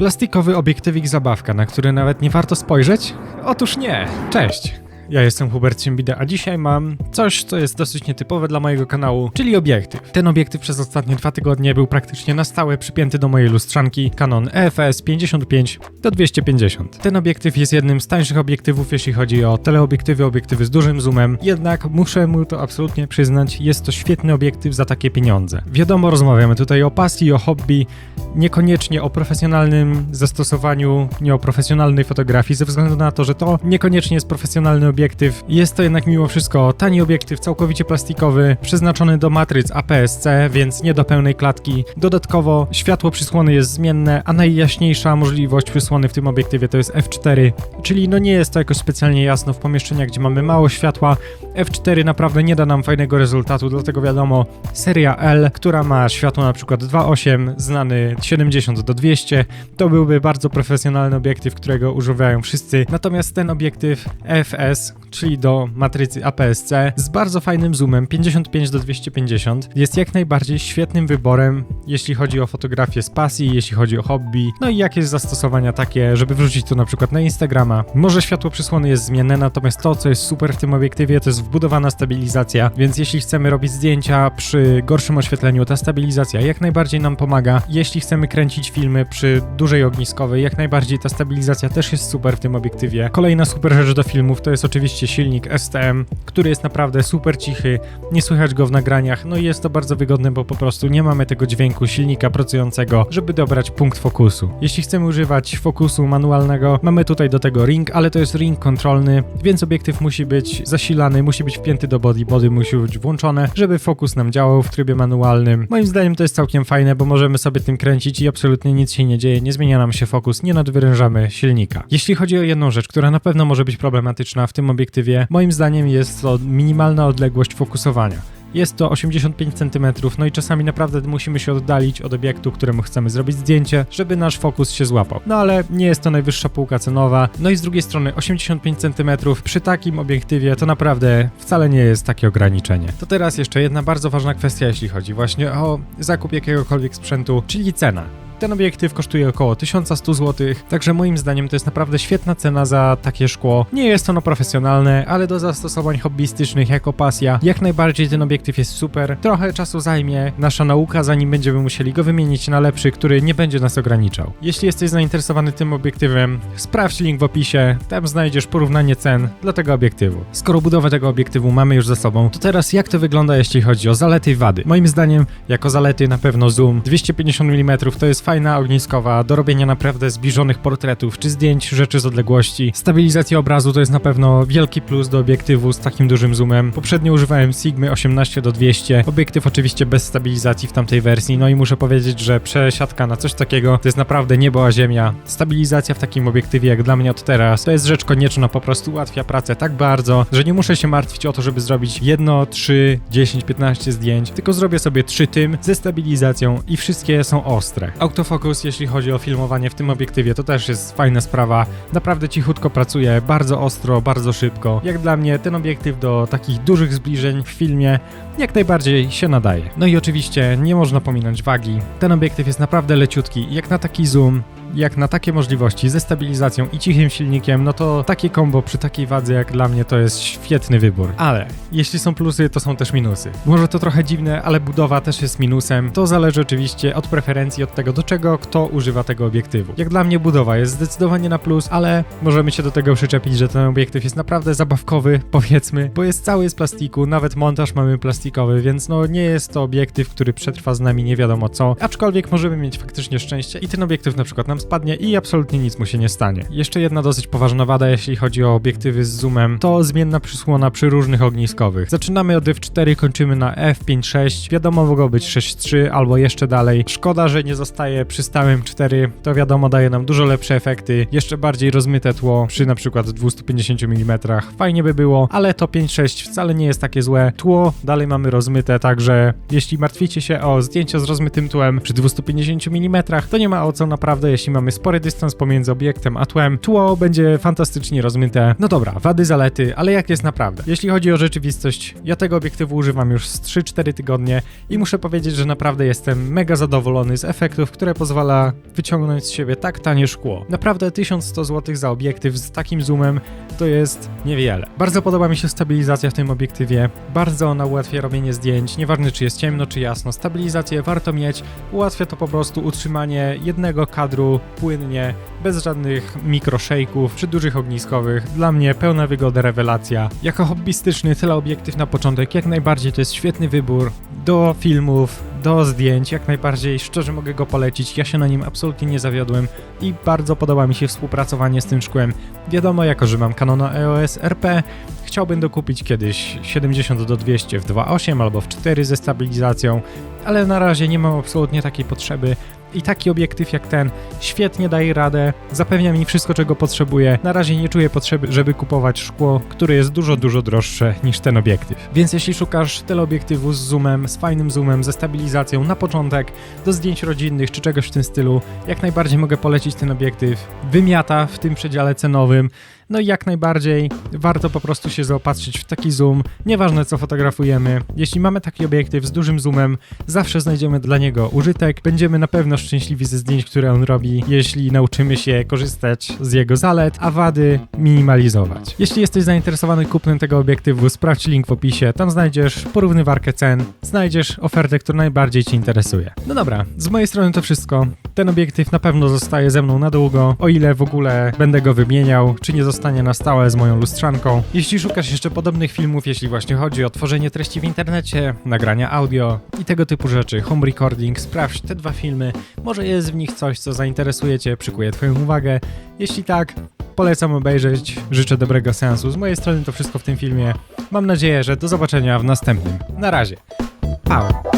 Plastikowy obiektywik zabawka, na który nawet nie warto spojrzeć? Otóż nie. Cześć. Ja jestem Hubert Ciembida, a dzisiaj mam coś, co jest dosyć nietypowe dla mojego kanału, czyli obiektyw. Ten obiektyw przez ostatnie dwa tygodnie był praktycznie na stałe przypięty do mojej lustrzanki Canon EFS 55 do 250. Ten obiektyw jest jednym z tańszych obiektywów, jeśli chodzi o teleobiektywy, obiektywy z dużym zoomem, jednak muszę mu to absolutnie przyznać, jest to świetny obiektyw za takie pieniądze. Wiadomo, rozmawiamy tutaj o pasji, o hobby, niekoniecznie o profesjonalnym zastosowaniu, nie o profesjonalnej fotografii, ze względu na to, że to niekoniecznie jest profesjonalny obiektyw. Jest to jednak mimo wszystko tani obiektyw, całkowicie plastikowy, przeznaczony do matryc APS-C, więc nie do pełnej klatki. Dodatkowo światło przysłony jest zmienne, a najjaśniejsza możliwość przysłony w tym obiektywie to jest f4, czyli no nie jest to jakoś specjalnie jasno w pomieszczeniach, gdzie mamy mało światła. f4 naprawdę nie da nam fajnego rezultatu, dlatego wiadomo, seria L, która ma światło na przykład 2.8, znany 70 do 200, to byłby bardzo profesjonalny obiektyw, którego używają wszyscy. Natomiast ten obiektyw Czyli do matrycy APS-C z bardzo fajnym zoomem 55 do 250 jest jak najbardziej świetnym wyborem, jeśli chodzi o fotografię z pasji, jeśli chodzi o hobby, no i jakieś zastosowania takie, żeby wrzucić to na przykład na Instagrama. Może światło przysłony jest zmienne, natomiast to, co jest super w tym obiektywie, to jest wbudowana stabilizacja, więc jeśli chcemy robić zdjęcia przy gorszym oświetleniu, ta stabilizacja jak najbardziej nam pomaga. Jeśli chcemy kręcić filmy przy dużej ogniskowej, jak najbardziej ta stabilizacja też jest super w tym obiektywie. Kolejna super rzecz do filmów to jest oczywiście silnik STM, który jest naprawdę super cichy, nie słychać go w nagraniach, no i jest to bardzo wygodne, bo po prostu nie mamy tego dźwięku silnika pracującego, żeby dobrać punkt fokusu. Jeśli chcemy używać fokusu manualnego, mamy tutaj do tego ring, ale to jest ring kontrolny, więc obiektyw musi być zasilany, musi być wpięty do body, body musi być włączone, żeby fokus nam działał w trybie manualnym. Moim zdaniem to jest całkiem fajne, bo możemy sobie tym kręcić i absolutnie nic się nie dzieje, nie zmienia nam się fokus, nie nadwyrężamy silnika. Jeśli chodzi o jedną rzecz, która na pewno może być problematyczna w tym obiektywie, moim zdaniem jest to minimalna odległość fokusowania. Jest to 85 cm, no i czasami naprawdę musimy się oddalić od obiektu, któremu chcemy zrobić zdjęcie, żeby nasz fokus się złapał. No ale nie jest to najwyższa półka cenowa. No i z drugiej strony 85 cm przy takim obiektywie to naprawdę wcale nie jest takie ograniczenie. To teraz jeszcze jedna bardzo ważna kwestia, jeśli chodzi właśnie o zakup jakiegokolwiek sprzętu, czyli cena. Ten obiektyw kosztuje około 1100 zł, także moim zdaniem to jest naprawdę świetna cena za takie szkło. Nie jest ono profesjonalne, ale do zastosowań hobbystycznych jako pasja, jak najbardziej ten obiektyw jest super. Trochę czasu zajmie nasza nauka, zanim będziemy musieli go wymienić na lepszy, który nie będzie nas ograniczał. Jeśli jesteś zainteresowany tym obiektywem, sprawdź link w opisie, tam znajdziesz porównanie cen dla tego obiektywu. Skoro budowę tego obiektywu mamy już za sobą, to teraz jak to wygląda jeśli chodzi o zalety i wady? Moim zdaniem, jako zalety na pewno zoom 250 mm to jest fajna ogniskowa do robienia naprawdę zbliżonych portretów czy zdjęć rzeczy z odległości. Stabilizacja obrazu to jest na pewno wielki plus do obiektywu z takim dużym zoomem. Poprzednio używałem Sigmy 18 do 200, obiektyw oczywiście bez stabilizacji w tamtej wersji, no i muszę powiedzieć, że przesiadka na coś takiego to jest naprawdę niebo a ziemia. Stabilizacja w takim obiektywie jak dla mnie od teraz to jest rzecz konieczna, po prostu ułatwia pracę tak bardzo, że nie muszę się martwić o to, żeby zrobić jedno, 3, 10, 15 zdjęć, tylko zrobię sobie 3 tym ze stabilizacją i wszystkie są ostre. Autofocus, jeśli chodzi o filmowanie w tym obiektywie, to też jest fajna sprawa. Naprawdę cichutko pracuje, bardzo ostro, bardzo szybko. Jak dla mnie ten obiektyw do takich dużych zbliżeń w filmie jak najbardziej się nadaje. No i oczywiście nie można pominąć wagi. Ten obiektyw jest naprawdę leciutki, jak na taki zoom, jak na takie możliwości ze stabilizacją i cichym silnikiem, no to takie kombo przy takiej wadze jak dla mnie to jest świetny wybór. Ale jeśli są plusy, to są też minusy. Może to trochę dziwne, ale budowa też jest minusem. To zależy oczywiście od preferencji, od tego do czego kto używa tego obiektywu. Jak dla mnie budowa jest zdecydowanie na plus, ale możemy się do tego przyczepić, że ten obiektyw jest naprawdę zabawkowy, powiedzmy, bo jest cały z plastiku, nawet montaż mamy plastikowy, więc no nie jest to obiektyw, który przetrwa z nami nie wiadomo co, aczkolwiek możemy mieć faktycznie szczęście i ten obiektyw na przykład nam spadnie i absolutnie nic mu się nie stanie. Jeszcze jedna dosyć poważna wada, jeśli chodzi o obiektywy z zoomem, to zmienna przysłona przy różnych ogniskowych. Zaczynamy od f4, kończymy na f5.6, wiadomo mogło być 6.3 albo jeszcze dalej. Szkoda, że nie zostaje przy stałym 4, to wiadomo daje nam dużo lepsze efekty, jeszcze bardziej rozmyte tło przy na przykład 250 mm. Fajnie by było, ale to 5.6 wcale nie jest takie złe. Tło dalej mamy rozmyte, także jeśli martwicie się o zdjęcia z rozmytym tłem przy 250 mm, to nie ma o co naprawdę, jeśli jeśli mamy spory dystans pomiędzy obiektem a tłem, tło będzie fantastycznie rozmyte. No dobra, wady, zalety, ale jak jest naprawdę? Jeśli chodzi o rzeczywistość, ja tego obiektywu używam już z 3-4 tygodnie i muszę powiedzieć, że naprawdę jestem mega zadowolony z efektów, które pozwala wyciągnąć z siebie tak tanie szkło. Naprawdę 1100 zł za obiektyw z takim zoomem to jest niewiele. Bardzo podoba mi się stabilizacja w tym obiektywie, bardzo ona ułatwia robienie zdjęć, nieważne czy jest ciemno czy jasno, stabilizację warto mieć, ułatwia to po prostu utrzymanie jednego kadru płynnie, bez żadnych mikroshake'ów czy dużych ogniskowych. Dla mnie pełna wygoda, rewelacja. Jako hobbystyczny teleobiektyw na początek jak najbardziej to jest świetny wybór do filmów, do zdjęć, jak najbardziej szczerze mogę go polecić. Ja się na nim absolutnie nie zawiodłem i bardzo podoba mi się współpracowanie z tym szkłem. Wiadomo, jako że mam Canona EOS RP, chciałbym dokupić kiedyś 70 do 200 w 2.8 albo w 4 ze stabilizacją, ale na razie nie mam absolutnie takiej potrzeby. I taki obiektyw jak ten świetnie daje radę, zapewnia mi wszystko, czego potrzebuję. Na razie nie czuję potrzeby, żeby kupować szkło, które jest dużo, dużo droższe niż ten obiektyw. Więc jeśli szukasz teleobiektywu z zoomem, z fajnym zoomem, ze stabilizacją na początek, do zdjęć rodzinnych czy czegoś w tym stylu, jak najbardziej mogę polecić ten obiektyw. Wymiata w tym przedziale cenowym. No i jak najbardziej warto po prostu się zaopatrzyć w taki zoom, nieważne co fotografujemy. Jeśli mamy taki obiektyw z dużym zoomem, zawsze znajdziemy dla niego użytek. Będziemy na pewno szczęśliwi ze zdjęć, które on robi, jeśli nauczymy się korzystać z jego zalet, a wady minimalizować. Jeśli jesteś zainteresowany kupnem tego obiektywu, sprawdź link w opisie, tam znajdziesz porównywarkę cen, znajdziesz ofertę, która najbardziej Ci interesuje. No dobra, z mojej strony to wszystko. Ten obiektyw na pewno zostaje ze mną na długo, o ile w ogóle będę go wymieniał, czy nie zostanie na stałe z moją lustrzanką. Jeśli szukasz jeszcze podobnych filmów, jeśli właśnie chodzi o tworzenie treści w internecie, nagrania audio i tego typu rzeczy, home recording, sprawdź te dwa filmy, może jest w nich coś, co zainteresuje Cię, przykuje Twoją uwagę. Jeśli tak, polecam obejrzeć, życzę dobrego seansu. Z mojej strony to wszystko w tym filmie. Mam nadzieję, że do zobaczenia w następnym. Na razie. Pau.